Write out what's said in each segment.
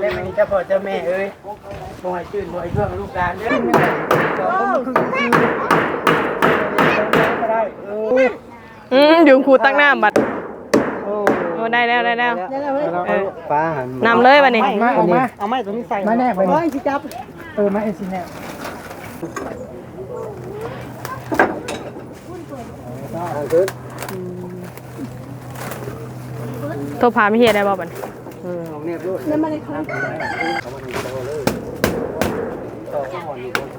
แล้วมันเจ้าพ่อเจ้าแม่เอ้ยบ่ให้ชื่นบ่ให้เพื่องลูกหลานเด้อก็ได้เอออืมอยู่ครูตั้งน้ำบัดโอ้โอ้ได้แล้วได้แล้วเออฟ้าหันนำเลยบัดนี้เอามาเอามาเอามาตรงนี้ใส่มาแน่ไปนี่สิจับเออมาเอซิแน่โทรพาไม่เฮียได้บ่บัดนี้ เออเอาเนี่ยด้วย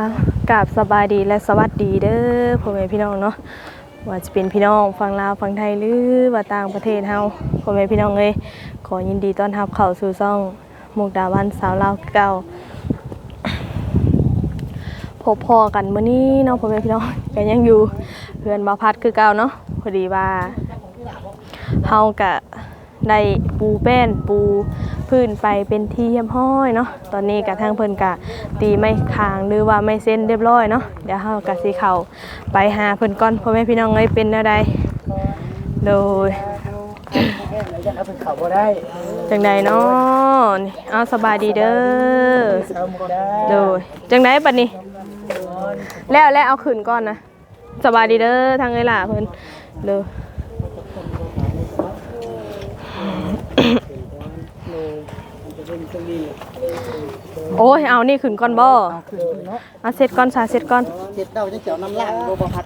อ้าวกราบสบายดีและสวัสดีเด้อพ่อแม่พี่น้องเนาะ ว่าจะเป็นพี่น้องฝั่งลาวฝั่งไทยหรือว่าต่างประเทศเฮาพ่อแม่พี่น้องเอ้ยขอยินดีต้อนรับเข้าสู่ช่องมุกดาวันสาวลาวเก่าพบพอกันมื้อนี้เนาะพ่อแม่พี่น้องก็ยังอยู่เพื่อนบาพัดคือเก่าเนาะพอดีว่าเฮากะได้ปูแป้นปู พื้นไปเป็นที่เยี่ยมห้อยเนาะตอนนี้กะทางเพิ่นกะตีไม่คางหรือว่าไม่เส้นเรียบร้อยเนาะเดี๋ยวเฮากะสิเข้าไปหาเพิ่นก่อนพ่อแม่พี่น้องเอ้ยเป็นแนวใดโดยเอาเป็นเขาบ่ได้จังใดเนาะนี่เอาสบายดีเด้อเอาหมดได้โดยจังไดบัดนี้ แล้วแล้วเอาขึ้นก่อนนะสบายดีเด้อทางเอ้ยล่ะเพิ่นเด้อ โอ้ย เอานี่ขึ้นก่อนบ่เอาขึ้นเนาะเอาเสร็จก่อนสาเสร็จก่อนเจ็ดเดาจะเจียวน้ำล่างโบพัด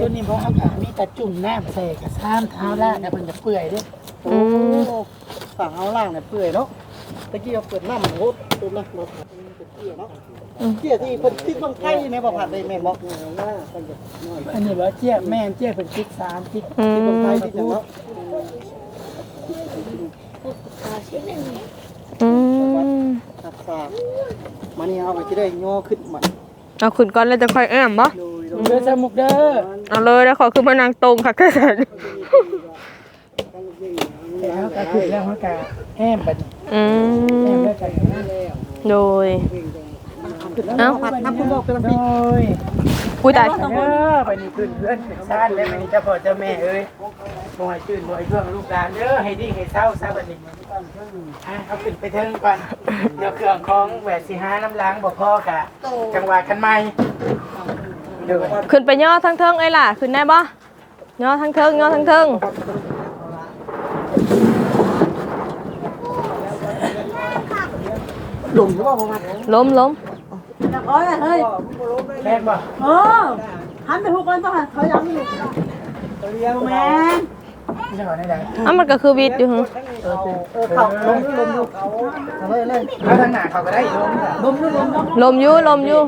ตัวนี้เพราะอากาศมีแต่จุ่มแนบใส่กับซ้ำเท้าล่างเนี่ยมันจะเปื่อยด้วยอืมฝั่งเอาล่างเนี่ยเปื่อยเนาะตะกี้เราเปิดน้ำโหดตัวนะรถเกี่ยเนาะเกี่ยที่เพิ่นติดบังไก่ในบ่ผัดได้แม่นบ่อันนี้ว่าเจี๊ยแม่นเจี๊ยเพิ่นติดสามติดติดบังไก่ติดจังเนาะ อืมตัดสากมานี่เอาไปจะได้ย่อขึ้นมันเอาขึ้นก่อนแล้วจะค่อยแอมบ่โดยเด้อสมุกเด้อเอาเลยแล้วขอขึ้นมานางตรงค่ะแค่นั้นแล้วก็ขึ้นแล้วเขาก็แอมบัดอืแอมมแล้วกันโดย เอ้าผัดน้ำคุณบอกเป็นพี่โอ้ย อุ้ยตายเออไปนี่ขึ้นเพื่อนขึ้นชาติแล้วมันเจ้าพ่อเจ้าแม่เอ้ยบ่ให้ชื่นบ่ให้เพื่องลูกหลานเด้อให้ดีให้เศร้าซะบัดนี้อะเอาขึ้นไปเทิงก่อนเดี๋ยวเครื่องของแหวนสิหาน้ำล้างบ่พอกะ จังหวะคันใหม่เด้อขึ้นไปย่อทั้งเทิงไอ้ล่ะขึ้นได้บ่ย่อทั้งเทิงย่อทั้งเทิงหลุมหรือเปล่าประมาณล้มล้ม โอ้ยเฮ้ยแม่นบ่เออหันไปหุกกันต้องหันเขายังอยู่เลี้ยงแมแม่นนี่เหรอได้ไดอะมันก็คือวิดอยู่หึเออเออเข้าลงลงลงเอาเลยเลยเอาทางหน้าเขาก็ได้ลงลงลงลงลมอยู่ลมอยู่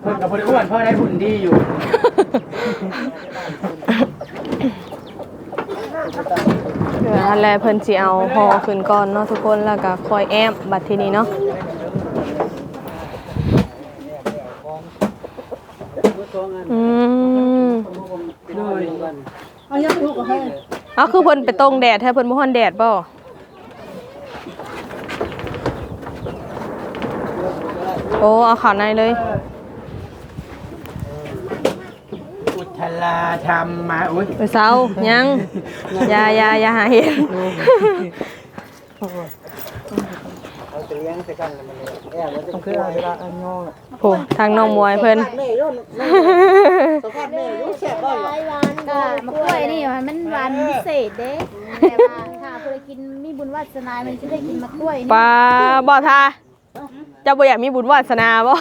เพิ่นกับบ่ได้อ้วนเพราะได้หุ่นดีอยู่เดี๋ยวอันแรกเพิ่นสิเอาห่อขึ้นก่อนเนาะทุกคนแล้วก็คอยแอมบัดทีนี้เนาะอืม เอา ยังไปหุกกันให้เอาคือเพิ่นไปตรงแดดแท้เพิ่นบ่ฮ้อนแดดบ่โอ้เอาขาวในเลย อุทลาธรรมมาอุ้ยไปเซายังอย่าอย่าอย่าหาเห็น เราจะเลี้ยงใส่กันแล้วมันเลยแอบแล้วจะคือเวลาอันงอโอ้ทางน้องมวยเพิ่นแม่ยุ่นสัมภาษณ์แม่ยุ่นแซ่บบ่อยหวานก็มะกล้วยนี่มันหวานพิเศษเด้แต่ว่าถ้าผู้ใดกินมีบุญวาสนามันจะได้กินมะกล้วยนี่ปลาบ่ทาเจ้าบ่อยากมีบุญวาสนาบ่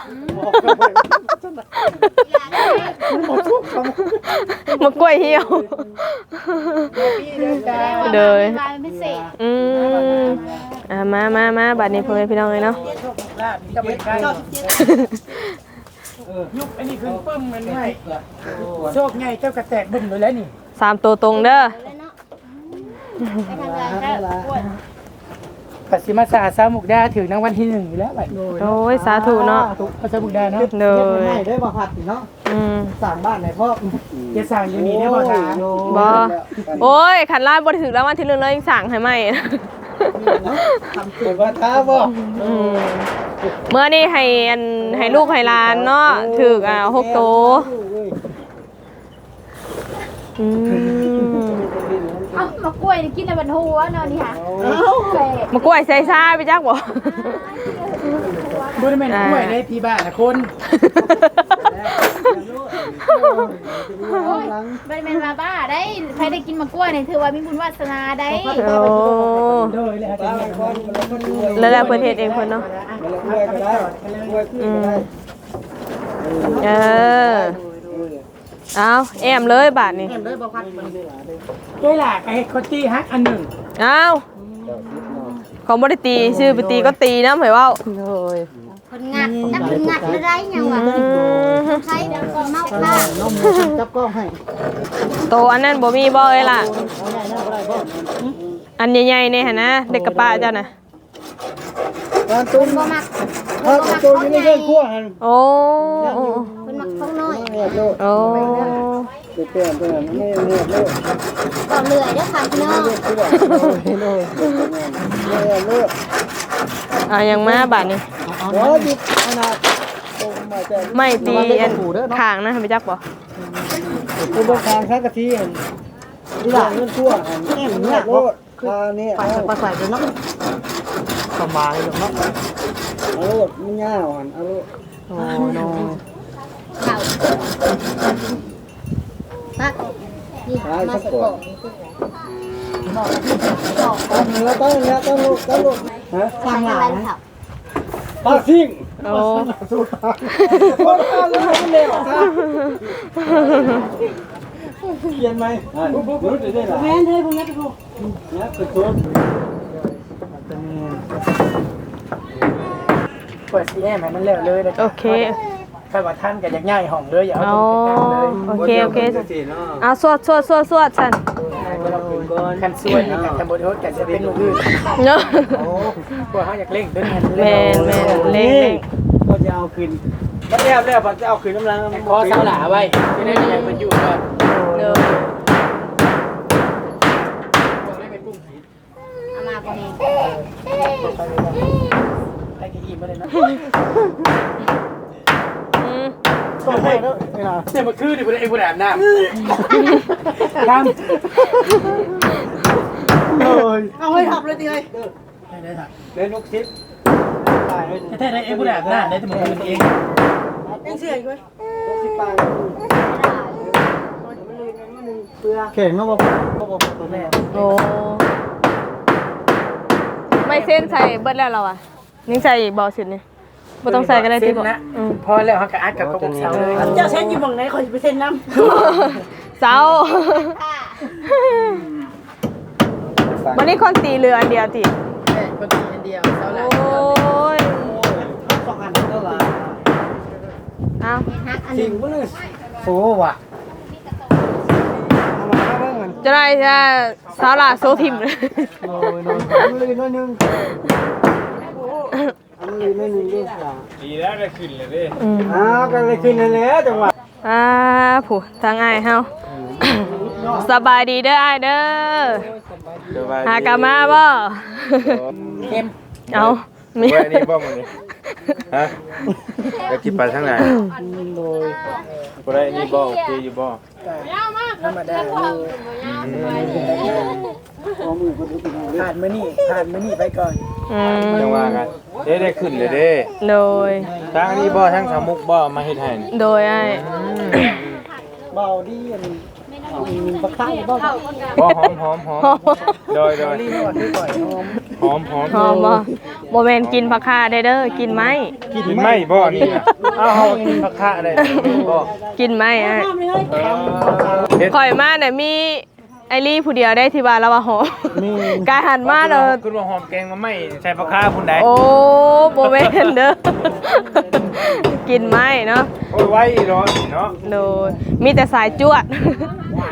มากล้วยเหี่ยว พี่เดินจ้าเด้อหวานพิเศษอืมอ่ามามามาบัดนี้พ่อแม่พี่น้องเลยเนาะจะไปใกล้ยุบอันนี้คือปึ้มมันง่ายโชคง่ายเจ้ากระแตกบึ้มเลยแล้วนี่สามตัวตรงเด้อ เลยเนาะไปทำงานก็กล้วย ปัสสิมาสาสามุกดาถึงรางวัลที่หนึ่งอยู่แล้วบัดนี้โอ้ยสาธุเนาะเอาสามุกดาเนาะเลเฮ็ดยให้ได้บ่ผัดนี่เนาะอืม สร้างบ้านให้พ่ออย่าสั่งอยู่นี่ได้บ่ทาบ่ โอ้ยขันลาดบ่ได้ถึงแล้ววันที่หนึงเลยยังสั่งให้ใหม่เกิดว่าท้าบ่อืมเมื่อนี่ให้อันให้ลูกให้หลานเนาะถึกอ่าหกโตอืมเอ้ามากล้ วยนี่กินในบรรทุกเนาะนี่ค่ะเอ้าเสดมากล้วยใส่ซ่าไปจักบ่บ่ได้แม่นกล้วยได้ที่บ้านนะคนโอ้ยบ่ได้แม่นว่าบ้าได้ใครได้กินมากล้วยนี่ถือว่ามีบุญวาสนาได้โอ้โดยเลยอาจารย์เนี่ยแล้วแล้วเพิ่นเฮ็ดเองเพิ่นเนาะกล้วยก็ได้กล้วยอืมเออ เอาแอมเลยบาทนี่เห็นได้บ่ผัดมันเวลาก็ให้เขาตีฮักอันหนึ่งเอาเขาบ่ได้ตีชื่อไปตีก็ตีนะเหมยว่าโอ้ยคนงัดจับคนงัดไม่ได้ยังวะอืมใช้เมาค่ะน้องจับกล้องให้โตอันนั้นบ่มีบ่เอ้ยล่ะเอาใหญ่นะบ่ได้บ่อันใหญ่ๆนี่หั่นนะเด็กกระปะเจ้าน่ะการตุ้มบ่มักถ้าตุ้มอยู่ในเรื่องครัวหั่นโอ้โอ้คนมักเขาน้อย เงียบโลดโอ้เปลี่ยนตัวนั้นนี่เงียบโลดก็เหนื่อยเด้อค่ะพี่น้องคือว่าโอ้ยโลดเงียบโลดเอายังมาบาทนี่เดี๋ยวหยุดขนาดตรงมาแต่ไม่ตีอันข้างนะไปจักบ่อุปกรณ์ข้างกะทิหั่นนี่ล่ะเรื่องครัวหั่นเงียบโลดคานี่ไปไปใส่ไปเนาะสบายเนาะเอาโลดมันยาวหั่นเอาโลดโอ้โนเข่าปักนี่มาสะกดตั้งแล้วตั้งแล้วตั้งลูกตั้งลูกฮะสร้างหลานค่ะปาซิ่งโอ้คนเอาแล้วมันเร็วครับเขียนไหมปุ๊บปุ๊บรู้ได้หรอแม่นเฮ้ยพวกนี้พวกเนี่ยคือตัวเปิดซีแอมให้มันแล้วเลยนะโอเค ถ้าว่าท่านก็อยากง่ายห้องเลยอย่าเอาเอาตรงกลางเลยโอเคโอเคเอาสวดสวดสวดสวดฉันคันส่วนนี่กับทำบทโทษกันจะเป็นลูกอื่นเนาะพวกเขาอยากเล่งตัวนี้แม่นแม่นเล่งเล่งก็จะเอาคืนก็แล้วแล้วพอจะเอาคืนกำลังขอสาวหลาไว้จะได้ยังมันอยู่ก่อนเด้อบอกได้เป็นปุ่มผีเอามาบ่แม่ไอ้กี่อิ่มมาเลยนะ ให้แล้วเวลาเนี่ยมันคือดิบุไอ้บุญอาบน้ำทำเลยเอาให้ทับเลยทีเลยได้ได้ค่ะเล่นลูกทิพย์ตายเลยแท้ๆได้ไอ้บุญอาบน้ำได้แต่มันคืนเองยังเสียอีกไหมลูกทิพย์ตายเข่งแล้วบอกบอกตัวแม่โอ้ไม่เส้นใส่เบิดแล้วเราอะยังใส่อีกบ่สินี่ บ่ต้องใส่ก็ได้ที่บ่นะอืมพอแล้วเขาก็อัดกับกระบอกเสาเลยเจ้าเส้นอยู่บังไหนคอยไปเส้นน้ำเจ้าวันนี้คนตีเรืออันเดียวติแค่คนตีอันเดียวเสาหโอลาย้ยสองอันเท่าไหร่เอาฮักอันจรินึงงปะเนี่ยโอ้ว่ะเอามาบ้างมันจะได้จะสาวหลาโซทิมเลยโอ้ยนอนมันเลยน้อยนึง มันเลยน้อยนึงด้วยค่ะอืมอ้าวกันเลยขึ้นแล้วจังหวะอ่าผู้ทางอ้ายเฮา สบายดีเด้ออ้ายเด้อหากะมาบ่ เข้มเอา มี เว้ยนี่บ่มันนี่ ฮะจะคิดไปทางไหนโดยบ่ได้นี่บ่โอเคอยู่บ่ธรรมดาผ่านมือนี่ผ่านมือนี่ไปก่อนอืมจังว่ากันเด้ได้ขึ้นเลยเด้โดย ทางนี้บ่ทางสามุกบ่มาเฮ็ดให้นี่โดยอ้ายเบาดีอันปลาข้าว บ้างบ่หอมหอมหอมโดยโดยรีบมาคือก่อยหอมหอมหอมหอมบ่บ่แม่นกินผักคาได้เด้อกินไหมกินไหมบ่นี่อ้าวกินผักคาได้บ่กินไหมอ้ายเออเฮ็ดข่อยมาเนี่ยมี ไอรี่ผู้เดียวได้ที่บ้านแล้วว่าหอมกายหันมาเด้อคุณว่าหอมแกงมาไหม่ใส่ผักคะพุ่นใดโอ้บ่แม่นเด้อ กินไหมเนาะโอ้ยไว้รอนี่เนาะโดยมีแต่สายจวด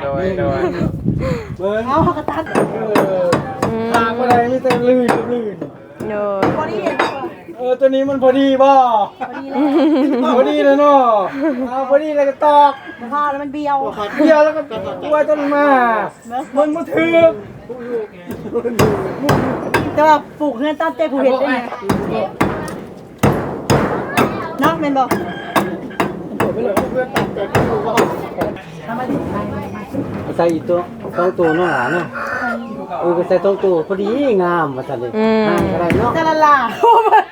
โดยโดยเบิร์นเอากระตันเอออืมทางอะไรไม่แต่ลื่นลื่นโดยเออตัวนี้มันพอดีบ่พอดีเลยเนาะเอาพอดีแล้วก็ตอกพอแล้วมันเบี้ยวเดียวแล้วก็ตัวต้นมามันบ่ถือแต่ว่าปลูกเฮือนตามใจผู้เห็นได้ไงเนาะแม่นบ่ใส่อีกตัวสองตัวเนาะหลานเนาะเออก็ใส่สองตัวพอดีงามว่าซั่นเลยอืมงามก็ได้เนาะจะละลา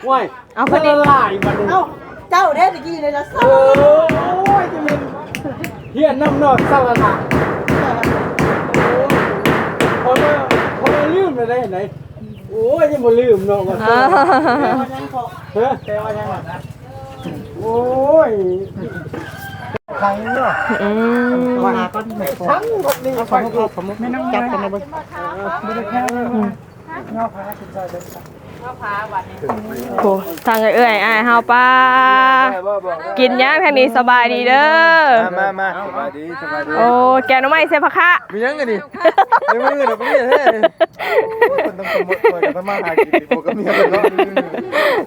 ว้ายเอาพอดีละลายบัดนี้เอ้าเจ้าเด้ตะกี้เลยละเออโอ้ยจะเป็นเฮียนน้ำนอกเศร้าละล่ะโอ้ยพอมาพอมาลืมเลยได้ไหนโอ้ยยังบ่ลืมเนาะว่าอ่าเฮ้ยแต่ว่ายังนะโอ้ยใครเนาะอืมว่าก็ไม่ทั้งหมดนี่ฟังก็ผมไม่น้ำจับกันนะบ่ไม่ได้แค่เงาพาคุณชายเป็น โหทางเอ้ยอ้ายเฮาป้ากินย่างทางนี้สบายดีเด้อมามาสบายดีสบายดีโอ้แกงหน้ำไม้เสพะคะมียังไงดิไม่มือเดี๋ยวไม่เฮ้ยคนต้องสมมติคนต้องมาหากินดิผมก็มีคนเนาะ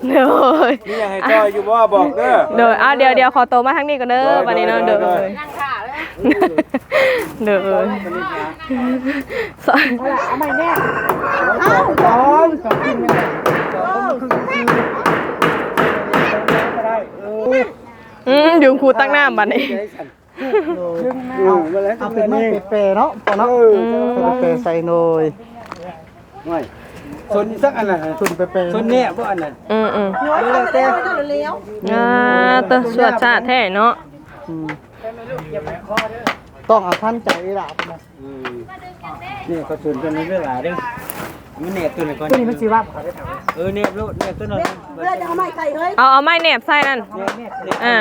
เด้อนี่ยังให้จอยอยู่บ่บอกเด้อเด้อเอาเดี๋ยวเดี๋ยวขอโตมาทางนี้ก่อนเด้อวันนี้เนาะเด้อยังค่ะ เด้อสอนเอาใหม่แน่เอาสองสองกินกันก็ได้เอออืมยุงครูตั้งน้ำบัดนี้เอามาแล้วเอาเป็นไม้เปย์เนาะปอเนาะเป็นเปย์ใส่หน่อยไม่ส่วนสักอันน่ะส่วนเปย์ส่วนเนี้ยพวกอันนั้นอืมอืมน้อยทำแต่เร็วอ่าเตอสวดชาติแท้เนาะ ต้องเอาท่านใจละนะนี่ก็ส่วนตัวนี้เรื่องหลายเด้มันเน็บตัวไหนก่อนตัวนี้มันสิว่าเออเน็บลูกเน็บตัวนั้นๆเพื่อจะเอาไม้ไก่เฮ้ยเอาเอาไม้แหนบใส่นั่นอ่า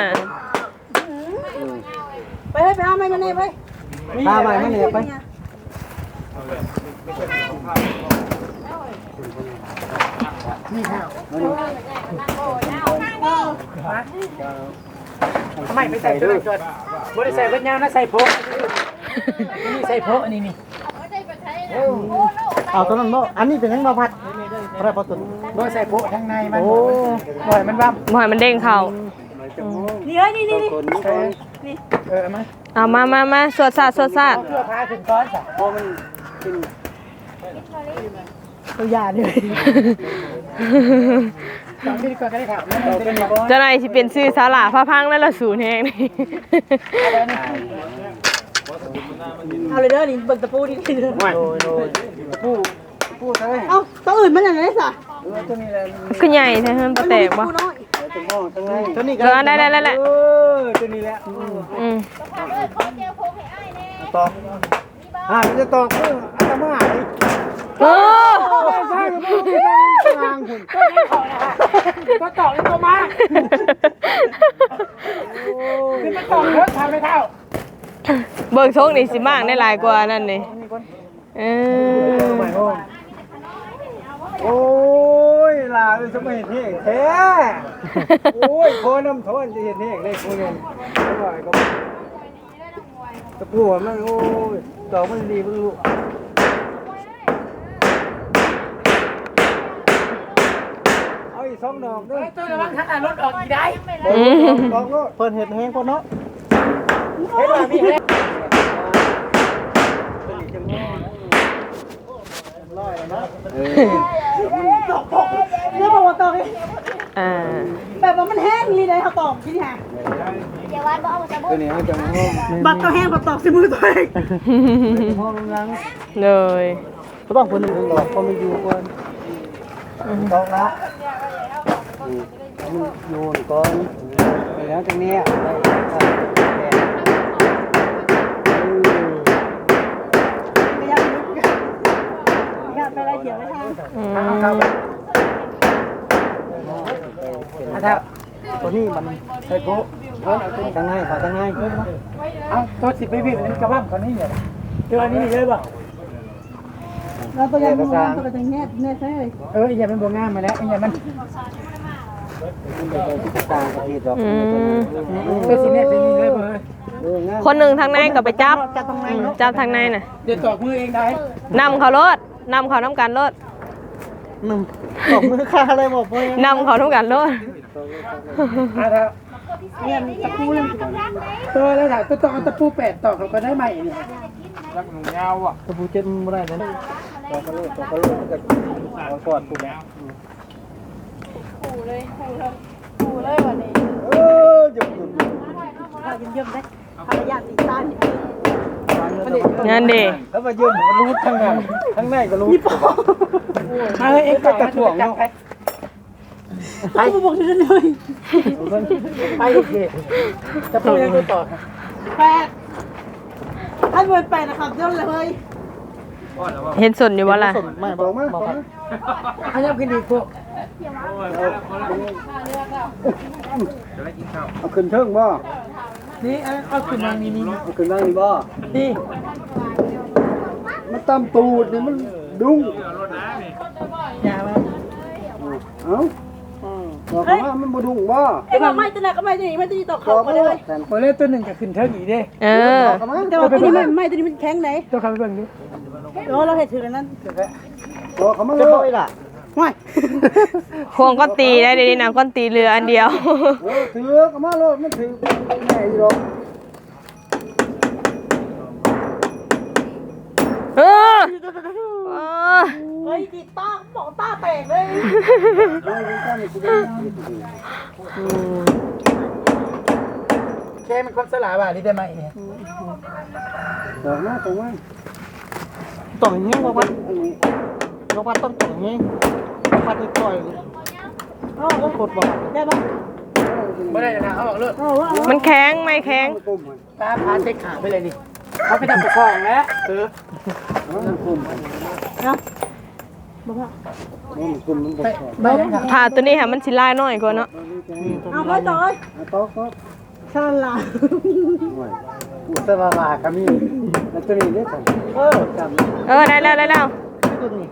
ไปเฮ้ยไปเอาไม้มาเน่ไปตาใหม่มันเน็บไป ไม่ไปใส่ตัวก่อนบ่ได้ใส่เบิดยาวนะใส่โพกนี่ใส่โพกอันนี้นี่เอาตัวนั้นเนาะอันนี้เป็นยังบ่พัดอะไรพอตัวบ่ใส่โพกข้างในมันบ่ให้มันว่ำบ่ให้มันเด้งเข้านี่เฮ้ยนี่นี่นี่เออมาเอามามามาสวดชาติสวดชาติเพื่อพาถึงก้อนจ้ะพอมันเป็นตัวใหญ่เลย ตอนที่ก่อนก็ได้ถามแล้วมันเป็นบ่เจ้านายสิเป็นชื่อสาลาพระพังแล้วละศูนย์แฮงนี่เอาเลยเด้อนี่เบิ่งตะปูนี่เด้อโดยโดยผู้ผู้ใช่ไหมเอ้าตัวอื่นมันอย่างไรสะเออตัวนี้แหละคือใหญ่แท้มันบ่แตกบ่ปูน้อยตัวมองตัวไหนตัวนี้เออได้ได้ได้ได้เออตัวนี้แหละอืมตอกอ่ามันจะตอกเพื่ออาตมา ดิโอ้ใช่มันต้องทางคุณก็ตอกในตัวมาคือมันตอกเยอะทำไม่เท่าเบิ่งโชคนี่สิมากได้หลายกว่านั่นนี่เออใหม่โอ้โอ้ยลาเลยสมัยเท่แท้โอ้ยพอน้ำทอนจะเห็นเท่ได้คุณเงินอร่อยก็ตะปูมันโอ้ยดอกมันดีเพิ่งรู้เอาอีก สองดอกด้วยตัวระวังถ้ารถออกอีได้อืมดอกก็เปิดเห็ดแห้งคนเนาะเห็นว่ามีแค่เรื่องบอกว่าตอกอ่าแบบว่ามันแห้งนี่เลยเขาตอกที่นี่ฮะเดี๋ยววันบ่เอาสบู่ตัวนี้เขาจะห้องบัตรตัวแห้งบัตรตอกสิมือตัวเองห้องยังเลยก็ต้องคนหนึ่งดอกพอมันอยู่ก่อนดอกละมัน โยนก่อนไปแล้วตรงนี้ไปไม่อยากลุกอยากไปอะไรเถียงไม่ทางอืมถ้าตัวนี้มันใส่โป๊ะเพิ่นเอาตัวนี้ทางในอทางในเอาตัวสิบไปบีบนี่กระว่ำคนนี้เนี่ยเดี๋ยวอันนี้เลยบ่แล้วตัวใหญ่มันตัวจะแง่แง่ใช่ไหมเอออย่าเป็นบัวงามมาแล้วอย่ามัน มันจะไปที่ตางกระพีดอกอืมตัวสิเนี่ยเป็นนี่เลยบ่เอองามคนหนึ่งทางในก็ไปจับจับตรงไหนจับทางในน่ะเดี๋ยวตอกมือเองได้นำเขารถนำเขาน้ำกันรถหนึ่งตอกมือค่าอะไรบอกพ่อนำเขาทุกกันโลดอะครับเนี่ยตะปูเลยเออแล้วถ้าต้องเอาตะปูแปดตอกเขาก็ได้ใหม่นี่รักหนูยาวอะตะปูเจ็ดมันไม่ได้เลยตอกกระโหลกตอกกระโหลกมันก็เอาก่อนปุ๊บแล้ว ปูเลยปูเลยปูเลยวันนี้เออหยุดหยุดหยุดเอาเยี่ยมๆได้ภรรยาติดตามงานเด้แล้วมายืนมันรู้ทั้งนั้นทั้งในก็รู้มาเฮ้ยเอ็กซ์ต่อกระถ่วงจับเนาะไปไอ้บอกฉันเลยไปโอเคตะปูยังไม่ต่อครับแปดถ้าเบิร์นแปดนะครับเจ้าเลยเห็นสนอยู่บ่ล่ะไม่บอกมาบอกมาอันนี้กินดีพวก เอาขึ้นเทิงบ่นี่เอาเอาขึ้นมานี่นี่เอาขึ้นได้บ่นี่มันตามตูดนี่มันดุ้งอย่ามาเอ้าบอกเขาว่ามันบ่ดุ้งบ่ไอ้บอกไม่ตัวไหนก็ไม่ตัวนี้ไม่ตัวนี้ตกบเขาอกไปมาเลเลยยโอเล่ตัวหนึ่งจะขึ้นเท่าอีกเด้เออบอกเขามาแต่ว่าตัวนี้ไม่ไม่ตัวนี้มันแข็งไหนตัวเขาไปเบิ่งดูโอ้เราเห็นถือนั้นบอกเขามาเลยล่ะว้าย ควงก็ตีได้ดีนะก้อนตีเรืออันเดียว เออถือเขามาโลดมันถือแม่อยู่หรอกเออเออเฮ้ยจีต้าบอกต้าแตกเลยไม่เป็นการนี่กูได้แค่มันคนสลาบาที่ได้ไหมเนี่ยดอกมาตรงมาต่อยเงี้ยบ่พัดอันนี้บ่พัดต้องต่อยเงี้ย บ่พัดนี่ต่อยอ๋อก็กดบอกได้ปะไม่ได้นะเอาออกเลยอ๋อว่ามันแข็งไม่แข็งกลมมันป้าพาเช็คขาไปเลยนี่เขาไปทำตะคองแล้วเออมันกลมมันบอกว่ามันกลมมันบ่ไปชอบไปเลยค่ะผ่าตัวนี้ค่ะมันสิลายน้อยกว่าเนาะเอาไปต่อยเอาต๊อกต๊อกชาลาห่วยอุตราลาก็มีแล้วตัวนี้เด้อครับเออจำเออได้แล้วได้แล้ว มันคิวนี่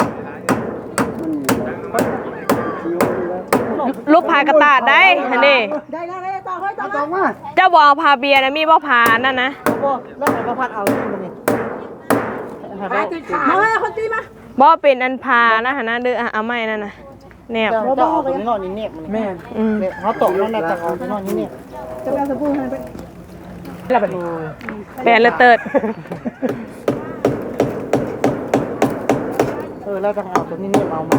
แล้วลูกพากระตาดได้ฮันนี่ได้ได้ได้ต่อให้ต่อเอาต๊อกมาเจ้าบเอาพาเบียร์นะมีบ่พานั่นนะบ่แล้วให้บ่พัดเอานี่มันนี่ให้บ่มาเลยคนตีมาบ่เป็นอันพานะฮะนะเด้ออะเอาไม้นั่นน่ะแนบเจ้าเจ้าเอาตัวนี้นอนนี่เน็บมันแม่นอืมเนี่ยเขาตกนั่นน่ะแต่เอาตัวนอนนี่เน็บจะไปเอาสบู่ให้ไปแล้วแบบนี้แปลเลยเติดเออแล้วต้องเอาตัวนี้เน็บเอามา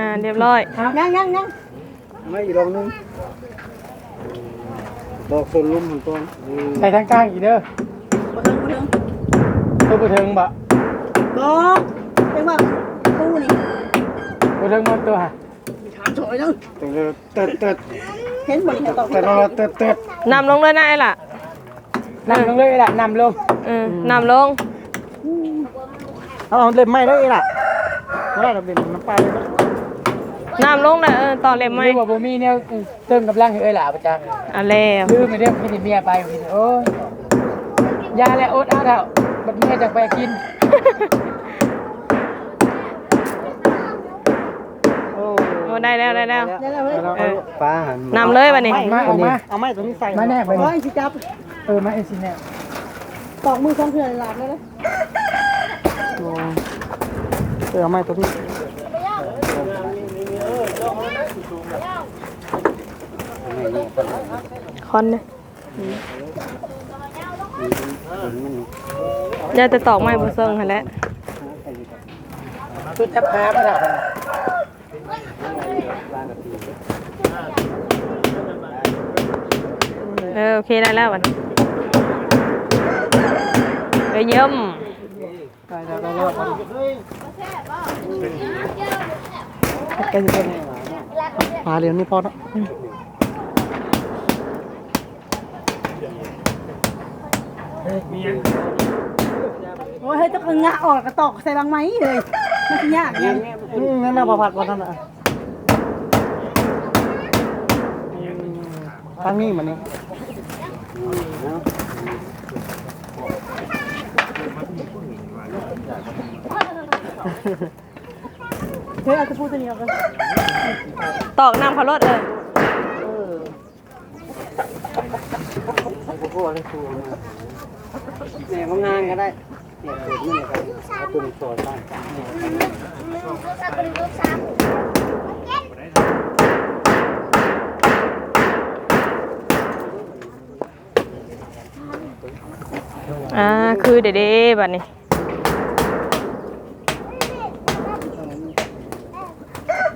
อ่าเรียบร้อยยังยังยังไม่อีกรองนึงดอกส่วนลุ่มของตัวใส่ทางกลางอีกเด้อมาถึงมาถึงตัวไปถึงบ่ก็เป็นว่าตู้นี่ไปถึงมันตัวฮะถามถอยนึงแต่เติดเติดเห็นบ่นี่ตกแต่เราเติดเติดนำลงเลยนะไอ้ล่ะนำลงเลยล่ะนำลงอืมนำลงเอาเอาเล็บไม้ได้อีล่ะบ่ได้เราเป็นน้ำปลาเลย นะนำลงนะเออต่อเล็บไหมเรียกว่าบ่มีเนี่ยเติมกำลังให้เอ้ยล่ะประจักษ์อะแล้วลืมไปเด้อไม่ได้เมียไปพี่โอ้ยยาและอดเอาเถอะบัดเมียจะไปกินโอ้โอ้ได้แล้วได้แล้วได้แล้วเว้ยเออปลาหันนำเลยวันนี้มาเอามาเอาไม้ตัวนี้ใส่มาแน่ไปโอ้ยสิจับเออมาเอ็นสิแน่ตอกมือสองเถื่อนหลับเลยนะโอ้เออเอาไม้ตัวนี้ คอนเนี่ยยาจะตอกไม้บ่เซิงหันแหละชุดแทบแพ้ไม่ได้เออโอเคได้แล้ววันไปเยี่ยมได้แล้วได้แล้วก็จะเป็นปลาเรียวนี่พอแล้ว โอ้ยเฮ้ยต้องเงะออกกระตอกใส่บางไหมเลยมันสิยากยังอืมนั่นน่ะบ่พัดบ่นั่นน่ะทางนี้มันนี่เฮ้ยเอาตะปูตัวนี้ออกเลยตอกน้ำเขารถเออ แม่มางานก็ได้เนี่ยเกิดนี่เลยครับกุ้งสดบ้านลูกสาวลูกสาวอ่าคือเด้ๆบัดนี้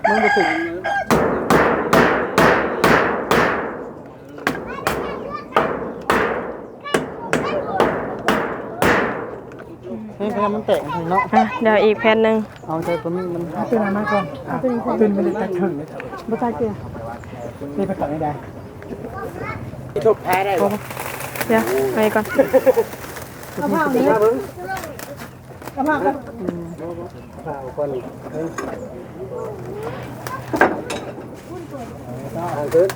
มันบ่ถึง ให้พมันแตกเนาะอะเดี๋ยวอีกแผ่นหนึงเอาใจตัวนี้มันตื่นมาก่อนตื่นไปเลยตัดถึงเลยบ่ตายเกลือนี่ไปก่อนไม่ได้ทุบแพ้ได้บ่เดี๋ยวไปก่อนเอาผ้านี้เอาผ้าก็ข้าวก่อนเฮ้ยเอาเด้อ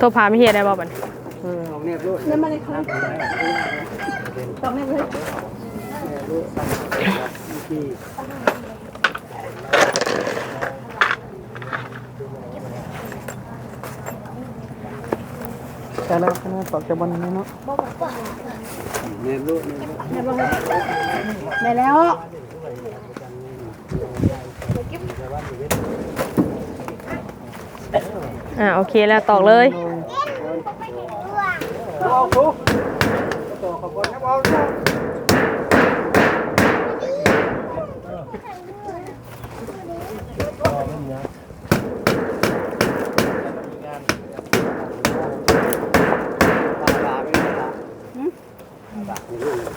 ตัวพาไม่เฮ็ดได้บ่บัดนี้เออเอาเนี่ยลูกเนี่ยมาเลยค่ะ ตอกเนี่เลยแต่แล้วคะแนนตอกจะบนนี้เนาะเนี่ลูกนี่ได้แล้วอ่าโอเคแล้วตอกเลย เอาลูก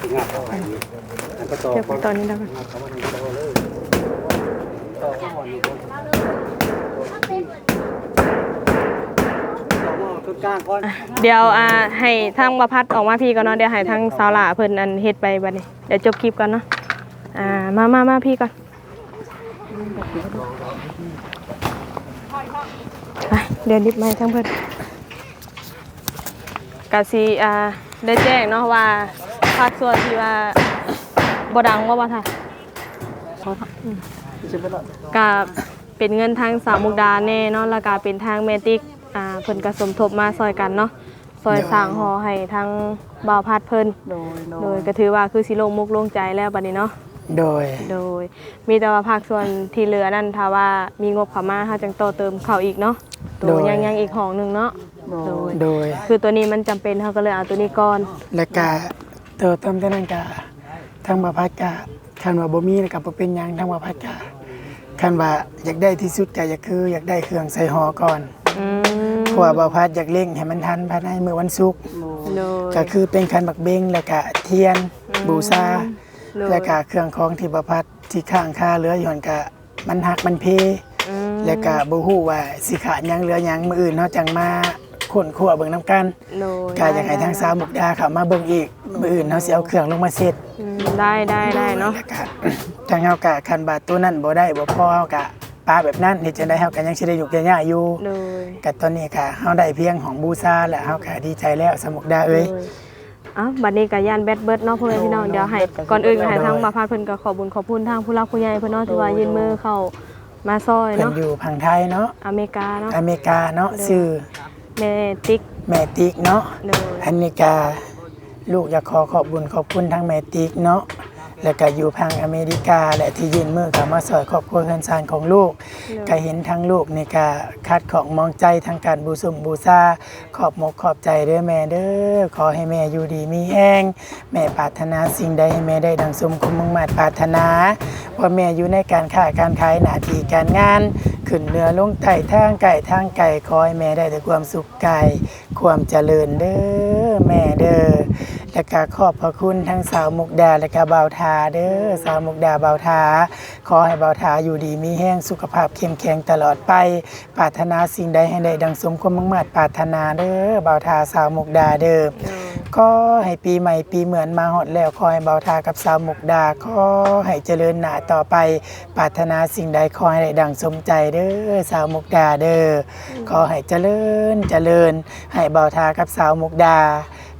เดี๋ยวตอนนี้แล้วกันชุดกลางก่อน เดี๋ยวอ่าให้ทางประพัดออกมาพี่ก่อนเนาะเดี๋ยวให้ทางสาวหล่าเพิ่นอันเฮ็ดไปบัดนี้เดี๋ยวจบคลิปก่อนเนาะอ่ามามามาพี่ก่อนไปเดี๋ยวดิบมาให้ทางเพิ่นกะสิอ่าได้แจ้งเนาะว่าภาคส่วนที่ว่าบ่ดังว่าว่าท่าจะไปละก็เป็นเงินทางสาวมุกดาแน่เนาะแล้วก็เป็นทางเมติก อ่าเพิ่นก็สมทบมาซอยกันเนาะซอยสร้างหอให้ทางบ่าวพัดเพิ่นโดยโดโดยยก็ถือว่าคือสิโลงมุกโลงใจแล้วบัดนี้เนาะโดยโดย มีแต่ว่าภาคส่วนที่เหลือนั่นถ้าว่ามีงบเข้ามาเฮาจังต่อเติมเข้าอีกเนาะโดยยังยังอีกห้องหนึงเนาะโดยโดย คือตัวนี้มันจำเป็นเฮาก็เลยเอาตัวนี้ก่อน และกะเติมเติมแต่นั้นกะทางบาพัดกะคันว่าบ่มีแล้วก็บ่เป็นหยังทางบาพัดกะคันว่าอยากได้ที่สุดก็อยากคือ อยากได้เครื่องใส่หอก่อน อืม เพราะว่าบาพัดอยากเร่งให้มันทันภายในมื้อวันศุกร์โดยก็คือเป็นคันบักเบงแล้วก็เทียนบูชาโดยแล้วก็เครื่องของที่บาพัดที่ข้างค่าเหลืออยู่หั่นก็มันหักมันเพอืมแล้วก็บ่ฮู้ว่าสิขาดหยังเหลือหยังมื้ออื่นเฮาจังมาค้นคว้าเบิ่งนํกัน โดยก็อยากให้ทางสาวมุกดาเข้ามาเบิ่งอีกมื้ออื่นเฮาสิเอาเครื่องลงมาเสร็จอืมได้ได้ได้เนาะ แล้วก็ทางเฮากะคันบาทตัวนั้นบ่ได้บ่พอเฮากะ ปลาแบบนั้นเฮ็ดจังได๋เฮาก็ยังสิได้อยู่กันยาอยู่โดยก็ตอนนี้ก็เฮาได้เพียงของบูชาแล้วเฮาก็ดีใจแล้วสาวมุกดาเอ้ยอ้าวบัดนี้ก็ย่านแบดเบิดเนาะพ่อแม่พี่น้องเดี๋ยวให้ก่อนอื่นก็ให้ทางบาพาดเพิ่นก็ขอบุญขอบคุณทางผู้รักผู้ใหญ่เพิ่นเนาะที่ว่ายื่นมือเข้ามาซอยเพิ่นเนาะอยู่พังไทยเนาะอเมริกาเนาะอเมริกาเนาะชื่อแม่ติ๊กแม่ติ๊กเนาะโดยอเมริกา ลูกอยากขอขอบบุญขอบคุณทางแม่ติ๊กเนาะ แล้วก็อยู่พังอเมริกาและที่ยื่นมือเข้ามาซอยครอบครัวเฮือนซานของลูก ก็เห็นทั้งลูกนี่ก็คัดของมองใจทางการบูสุมบูซาขอบมกขอบใจเด้อแม่เด้อขอให้แม่อยู่ดีมีแห้งแม่ปรารถนาสิ่งใดให้แม่ได้ดังสมคมมุ่งมาตรปรารถนาว่าแม่อยู่ในการค้าการขายหน้าที่การงาน ขึ้นเรือลงไต่ทางไก่ทางไก่ขอให้แม่ได้แต่ความสุขกายความเจริญเด้อแม่เด้อและก็ขอบพระคุณทั้งสาวมุกดาและก็บ่าทาเด้อสาวมุกดาเบาทา ขอให้เบาทาอยู่ดีมีแห้งสุขภาพเข้มแข็งตลอดไปปรารถนาสิ่งใดให้ได้ดังสมความมุ่งมา่ปรารถนาเด้อเบาทาสาวมุกดาเด้อ ก็ให้ปีใหม่ปีเหมือนมาฮอดแล้วขอให้บ่าทากับสาวมุกดาขอให้เจริญหนาต่อไปปรารถนาสิ่งใดขอให้ได้ดังสมใจเด้อสาวมุกดาเด้อขอให้เจริญเจริญ ให้เบาทากับสาวมุกดา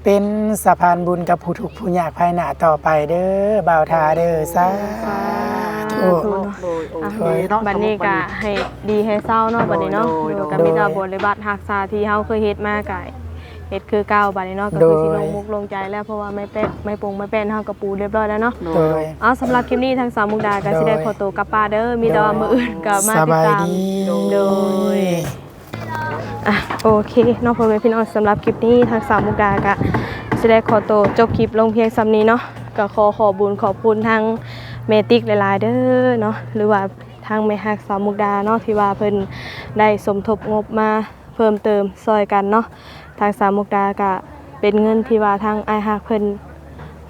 เป็นสะพานบุญกับผู้ทุกผู้ยากภายหนาต่อไปเด้อเบาทาเด้อสาธุอะโดยบัดนี้ก็ให้ดีให้เศร้าเนาะบัดนี้เนาะโดยก็มีแต่บริบาทรักษาที่เฮาเคยเฮ็ดมาก็ เฮ็ดคือเก่าบัดนี้เนาะก็คือสิลงมุกลงใจแล้วเพราะว่าไม่แป้ไม่ปรุงไม่แป้นเฮากับปูเรียบร้อยแล้วเนาะโดย เอาสำหรับคลิปนี้ทางสาวมุกดาก็สิได้ขอตัวกลับป้านเด้อมีแต่ว่ามื้ออื่นก็มาสติดบายตาม ดีโดย อะโอเคเน้องพ่อแม่พี่น้องสำหรับคลิปนี้ทางสาวมุกดาก็สิได้ขอตัวจบคลิปลงเพียงซ้ำนี้เนาะก็ขอขอบุญขอบคุณทางเมติกหลายๆเด้อเนาะหรือว่าทางแม่ฮักสาวมุกดาเนาะที่ว่าเพิ่นได้สมทบงบมาเพิ่มเติมซอยกันเนาะ ทางสาวมุกดาก็เป็นเงินที่ว่าทางไอายฮักเพิ่น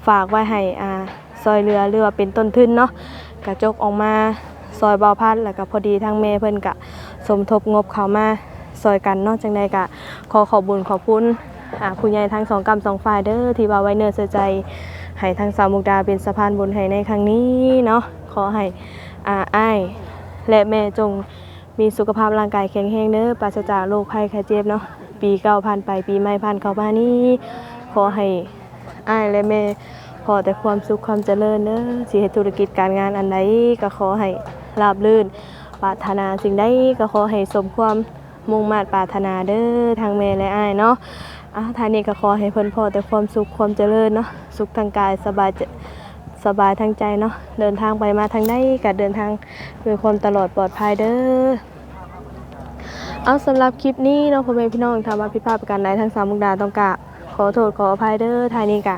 ฝากไว้ให้อ่าซอยเรือหรือว่าเป็นต้นทุนเนาะกระจกออกมาซอยบาพัดแล้วก็พอดีทางแม่เพิ่นก็สมทบงบเขามาซอยกันนาะจังใดก็ขอขอบบุญขอบคุณอ่าผู้ใหญ่ทั้งสองกรรมสองฝ่ายเด้อที่ว่าไว้เนื้อเสียใจให้ทางสาวมุกดาเป็นสะพานบุญให้ในครั้งนี้เนาะขอให้อาอ้ายและแม่จงมีสุขภาพร่างกายแข็งแรงเด้อปราศจากโรคภัยไข้เจ็บเนาะ ปีเก่าผ่านไปปีใหม่ผ่านเข้ามานี้ขอให้อ้ายและแม่ขอแต่ความสุขความเจริญเด้อสิเฮ็ดธุรกิจการงานอันใดก็ขอให้ราบรื่นปรารถนาสิ่งใดก็ขอให้สมความมุ่งมา่ปรารถนาเด้อทางแม่และอ้ายเนาะอะทางนี้ก็ขอให้เพิ่นพอแต่ความสุขความเจริญเนาะสุขทางกายสบายสบายทางใจเนาะเดินทางไปมาทางใดก็เดินทางด้วยความตลอดปลอดภัยเด้อ เอาสำหรับคลิปนี้เนาะพ่อแม่พี่น้องทำมาผิดพลาดประการใดทางสามมุกดาต้องกะขอโทษขออภัยเด้อทายนี้กะ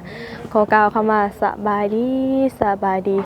ขอกล่าวคำว่าสบายดีสบายดี